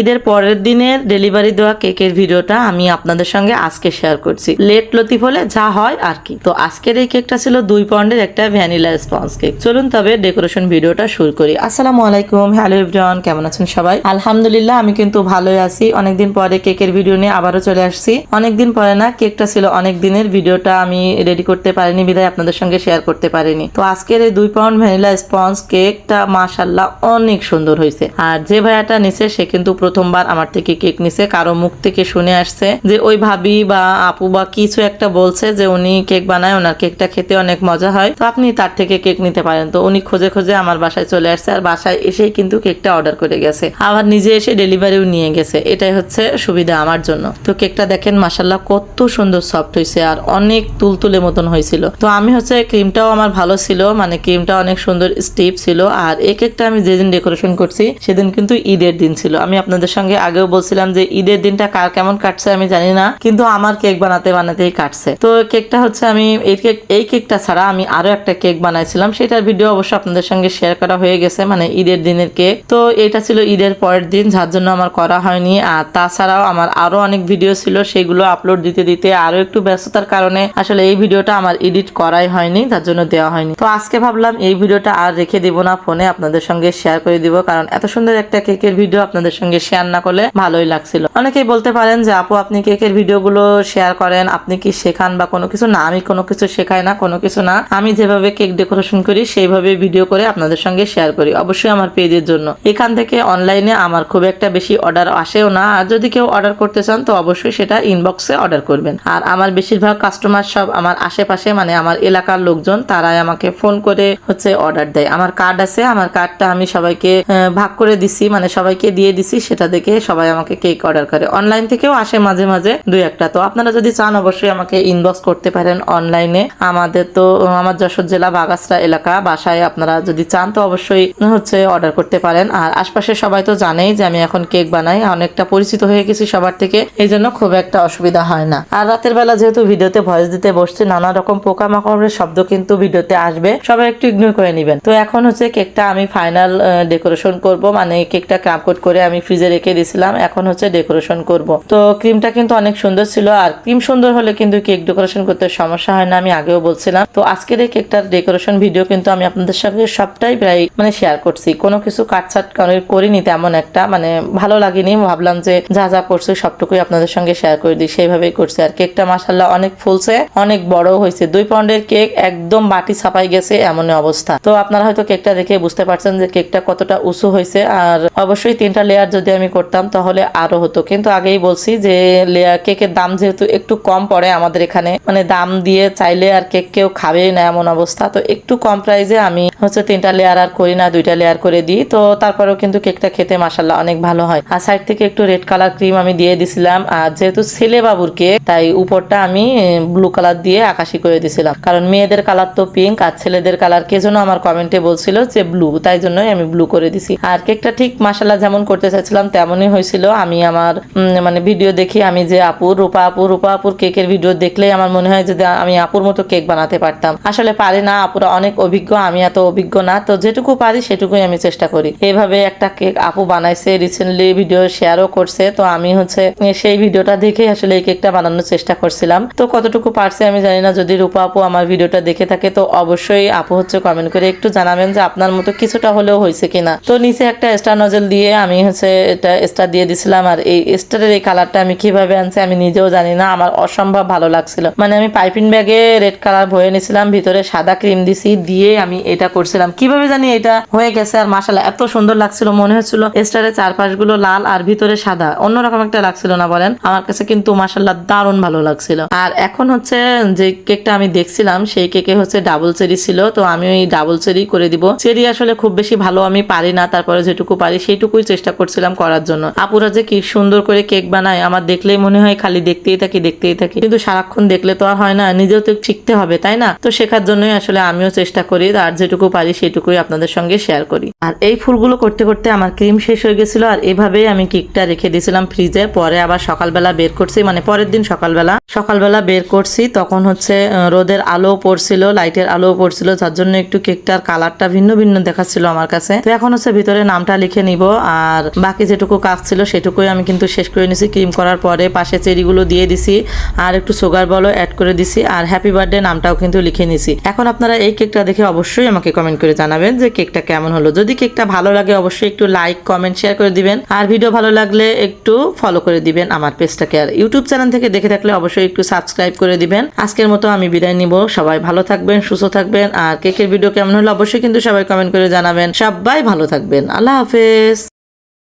ঈদের পরের দিনের ডেলিভারি দেওয়া কেকের ভিডিওটা আমি আপনাদের সঙ্গে আজকে শেয়ার করছি। লেট লতিফ হলে যা হয় আর কি। তো আজকের এই কেকটা ছিল দুই পাউন্ডের একটা ভ্যানিলা স্পঞ্জ কেক চলুন তবে ডেকোরেশন ভিডিওটা শুরু করি। আসসালামু আলাইকুম হ্যালো এভরিওয়ান কেমন আছেন সবাই? আলহামদুলিল্লাহ, আমি কিন্তু ভালোই আছি। অনেকদিন পরে কেকের ভিডিও নিয়ে আবারও চলে আসছি। অনেকদিন পরে না কেকটা ছিল অনেক দিনের ভিডিওটা আমি রেডি করতে পারিনি, বিদায় আপনাদের সঙ্গে শেয়ার করতে পারিনি। তো আজকের এই দুই পাউন্ড ভ্যানিলা স্পঞ্জ কেকটা মাশাল্লাহ অনেক সুন্দর হয়েছে। আর যে ভাইয়াটা নিছে, সে কিন্তু প্রথমবার আমার থেকে কেক নিছে, কারও মুখ থেকে শুনে আসছে যে ওই ভাবি বা আপু বা কিছু একটা বলছে যে উনি কেক বানায়, ওনার কেকটা খেতে অনেক মজা হয়। তো আপনি তার থেকে কেক নিতে পারেন। তো উনি খোঁজে খোঁজে আমার বাসায় চলে আসছে আর বাসায় এসেই কিন্তু কেকটা অর্ডার করে গেছে। আবার নিজে এসে ডেলিভারিও নিয়ে গেছে। এটাই হচ্ছে সুবিধা আমার জন্য। তো কেকটা দেখেন মাসাল্লাহ কত সুন্দর সফট হয়েছে আর অনেক তুলতুলে মতন হয়েছিল তো আমি হচ্ছে ক্রিমটাও আমার ভালো ছিল মানে ক্রিমটা অনেক সুন্দর স্টিপ ছিল। আর এই কেকটা আমি যেদিন ডেকোরেশন করছি, সেদিন কিন্তু ঈদের দিন ছিল। আমি আপনাদের সঙ্গে আগেও বলছিলাম যে ঈদের দিনটা কার কেমন কাটছে আমি জানি না, কিন্তু আমার কেক বানাতে বানাতেই কাটছে। তো কেকটা হচ্ছে আমি, এই কেক, এই কেকটা ছাড়া আমি আরও একটা কেক বানাইছিলাম। সেটার ভিডিও অবশ্য আপনাদের সঙ্গে শেয়ার করা হয়ে গেছে মানে ঈদের দিনের কেক। তো এটা ছিল ঈদের পরের দিন, যার জন্য আমার করা হয়নি। আর তাছাড়াও আমার আরও অনেক ভিডিও ছিল, সেগুলো আপলোড দিতে দিতে আরও একটু ব্যস্ততার কারণে আসলে এই ভিডিওটা আমার এডিট করাই হয়নি তার জন্য দেওয়া হয়নি। তো আজকে ভাবলাম এই ভিডিওটা আর রেখে দিব না, ফোনে আপনাদের সঙ্গে শেয়ার করে দিব, কারণ এত সুন্দর একটা কেকের ভিডিও আপনাদের সঙ্গে শেয়ার না করলে ভালোই লাগছিল। অনেকেই বলতে পারেন যে, আপু, আপনি কেকের ভিডিওগুলো শেয়ার করেন। আপনি কি শেখান বা কোনো কিছু? না, আমি কোনো কিছু শেখাই না, কোনো কিছু না। আমি যেভাবে কেক ডেকোরেশন করি, সেইভাবে ভিডিও করে আপনাদের সঙ্গে শেয়ার করি, অবশ্যই আমার পেজের জন্য। এখান থেকে অনলাইনে আমার খুব একটা বেশি অর্ডার আসেও না। আর যদি কেউ অর্ডার করতে চান, তো অবশ্যই সেটা ইনবক্সে অর্ডার করবেন। আর আমার বেশিরভাগ কাস্টমার সব আমার আশেপাশে মানে আমার এলাকার লোকজন, তারাই আমাকে ফোন করে হচ্ছে অর্ডার দেয়। আমার কার্ড আছে, আমার কার্ডটা আমি সবাইকে ভাগ করে দিছি মানে সবাইকে দিয়ে দিছি, সেটা দেখে সবাই আমাকে কেক অর্ডার করে। অনলাইন থেকেও আসে মাঝে মাঝে দুই একটা। তো আপনারা যদি চান অবশ্যই আমাকে ইনবক্স করতে পারেন অনলাইনে আমাদের তো, আমার যশোর জেলা বাগাসরা এলাকা। বাসায় আপনারা যদি চান তো অবশ্যই হচ্ছে অর্ডার করতে পারেন। আর আশপাশে সবাই তো জানেই যে আমি এখন কেক বানাই। অনেকটা পরিচিত হয়ে গেছি সবার থেকে। এই জন্য খুব একটা অসুবিধা হয় না। আর রাতের বেলা যেহেতু ভিডিওতে ভয়েস দিতে বসছে, নানা রকম পোকামাকড়ের শব্দ কিন্তু ভিডিওতে আসবে। সবাই একটু ইগনোর করে নেবেন। তো এখন হচ্ছে কেকটা আমি ফাইনাল ডেকোরেশন করব। মানে কেকটা ক্রাম কোট করে আমি ফ্রিজে রেখে দিয়েছিলাম, এখন হচ্ছে ডেকোরেশন করব। তো ক্রিমটা কিন্তু অনেক সুন্দর ছিল, আর ক্রিম সুন্দর হলে কিন্তু কেক ডেকোরেশন করতে সমস্যা হয় না, আমি আগেও বলছিলাম। তো আজকের এই কেকটার ডেকোরেশন ভিডিও কিন্তু আমি আপনাদের সঙ্গে সবটাই প্রায় মানে শেয়ার করছি। কোনো কিছু কাটছাট করে- করিনি তেমন একটা মানে ভালো লাগেনি ভাবলাম যে যা যা করছি সবটুকুই আপনাদের সঙ্গে শেয়ার করে দিই, সেইভাবেই করছি। আর কেকটা মাসাল্লাহ অনেক ফুলছে, অনেক বড় হয়েছে। দুই পাউন্ডের কেক একদম বাটি ছাপাই গেছে এমন অবস্থা। তো আপনারা হয়তো কেকটা দেখে বুঝতে পারছেন যে কেকটা কতটা উঁচু হয়েছে, আর অবশ্যই তিনটা লেয়ার যদি আমি করতাম, তাহলে আরও হতো। কিন্তু আগেই বলছি যে লেয়ার কেকের দাম যেহেতু একটু কম পড়ে আমাদের এখানে মানে দাম দিয়ে চাইলে আর কেক কেউ খাবেই না এমন অবস্থা। তো একটু কম প্রাইসে আমি হচ্ছে তিনটা লেয়ার আর করি না, দুইটা লেয়ার করে দিই। তো তারপরেও কিন্তু কেকটা খেতে মাসাল্লাহ অনেক ভালো হয়। আর সাইড থেকে একটু রেড কালার ক্রিম আমি দিয়ে দিছিলাম। আর যেহেতু ছেলে বাবুর কেক তাই উপরটা আমি ব্লু কালার দিয়ে আকাশি করে দিছিলাম। কারণ মেয়েদের কালার তো পিঙ্ক আর ছেলেদের কালার কে জন্য আমার কমেন্টে বলছিল যে ব্লু তাই জন্যই আমি ব্লু করে দিছি। আর কেকটা ঠিক মাসাল্লাহ যেমন করতে চাইছিলাম তেমনই হয়েছিল। আমি আমার মানে ভিডিও দেখি আমি যে আপুর রূপা আপু, রূপা আপুর কেকের ভিডিও দেখলেই আমার মনে হয় যদি আমি আপুর মতো কেক বানাতে পারতাম। আসলে পারি না, আপুরা অনেক অভিজ্ঞ, আমি এত অভিজ্ঞ না। তো যেটুকু পারি সেটুকুই আমি চেষ্টা করি। এইভাবে একটা কেক আপু বানাইছে রিসেন্টলি ভিডিও শেয়ারও করছে। তো আমি হচ্ছে সেই ভিডিওটা দেখে আসলে এই কেকটা বানানোর চেষ্টা করছিলাম। তো কতটুকু পারছে আমি জানি না, যদি রূপা আপু আমার ভিডিওটা দেখে থাকে, তো অবশ্যই আপু হচ্ছে কমেন্ট করে একটু জানাবেন যে আপনার মতো কিছুটা হলেও হয়েছে কিনা। তো নিচে একটা স্টার নজল দিয়ে আমি হচ্ছে এটা স্টার দিয়ে দিছিলাম আর এই স্টারের এই কালারটা আমি কীভাবে আনছি আমি নিজেও জানি না। আমার অসম্ভব ভালো লাগছিল। মানে আমি পাইপিং ব্যাগে রেড কালার ভরে নিছিলাম, ভিতরে সাদা ক্রিম দিছি, দিয়ে আমি এটা করছিলাম। কীভাবে জানি এটা হয়ে গেছে আর মাসালা এত সুন্দর লাগছিল, মনে হচ্ছিল স্টারের চারপাশগুলো লাল আর ভিতরে সাদা। অন্যরকম একটা লাগছিল না বলেন? আমার কাছে কিন্তু মাসাল্লাহ দারুণ ভালো লাগছিল। আর এখন হচ্ছে যে কেকটা আমি দেখছিলাম, সেই কেকে হচ্ছে ডাবল চেরি ছিল, তো আমি ওই ডাবল চেরি করে দিব। চেরি আসলে খুব বেশি ভালো আমি পারি না, তারপরে যেটুকু পারি সেইটুকুই চেষ্টা করছিলাম। করার জন্য। আপুরা যে কি সুন্দর করে কেক বানায়, আমার দেখলেই মনে হয় খালি দেখতেই থাকি দেখতেই থাকি। কিন্তু সারাক্ষণ দেখলে তো আর হয় না, নিজেও তো শিখতে হবে, তাই না? তো শেখার জন্যই আসলে আমিও চেষ্টা করি, আর যেটুকু পারি সেটুকুই আপনাদের সঙ্গে শেয়ার করি। আর এই ফুলগুলো করতে করতে আমার ক্রিম শেষ হয়ে গেছিল, আর এভাবেই আমি কেকটা রেখে দিয়েছিলাম ফ্রিজে পরে আবার সকালবেলা বের করছি মানে পরের দিন সকালবেলা। সকালবেলা বের করছি, তখন হচ্ছে রোদের আলো পড়ছিল লাইটের আলো পড়ছিল, যার জন্য একটু কেকটার কালারটা ভিন্ন ভিন্ন দেখাচ্ছিল আমার কাছে। তো এখন হচ্ছে ভিতরে নামটা লিখে নিব, আর বাকি যেটুকু কাজ ছিল সেটুকুই আমি কিন্তু শেষ করে নিছি। ক্রিম করার পরে পাশে চেরিগুলো দিয়ে দিছি আর একটু সুগার বলও অ্যাড করে দিছি আর হ্যাপি বার্থডে নামটাও কিন্তু লিখে নিছি। এখন আপনারা এই কেকটা দেখে অবশ্যই আমাকে কমেন্ট করে জানাবেন যে কেকটা কেমন হলো। যদি কেকটা ভালো লাগে অবশ্যই একটু লাইক কমেন্ট শেয়ার করে দিবেন। আর ভিডিও ভালো লাগলে একটু ফলো করে দিবেন আমার পেজটাকে আর ইউটিউব চ্যানেল থেকে দেখে থাকলে অবশ্যই একটু সাবস্ক্রাইব করে দিবেন। আজকের মতো আমি বিদায় নিব। সবাই ভালো থাকবেন, সুস্থ থাকবেন। আর কেকের ভিডিও কেমন হলো অবশ্যই কিন্তু সবাই কমেন্ট করে জানাবেন। সবাই ভালো থাকবেন। আল্লাহ হাফেজ।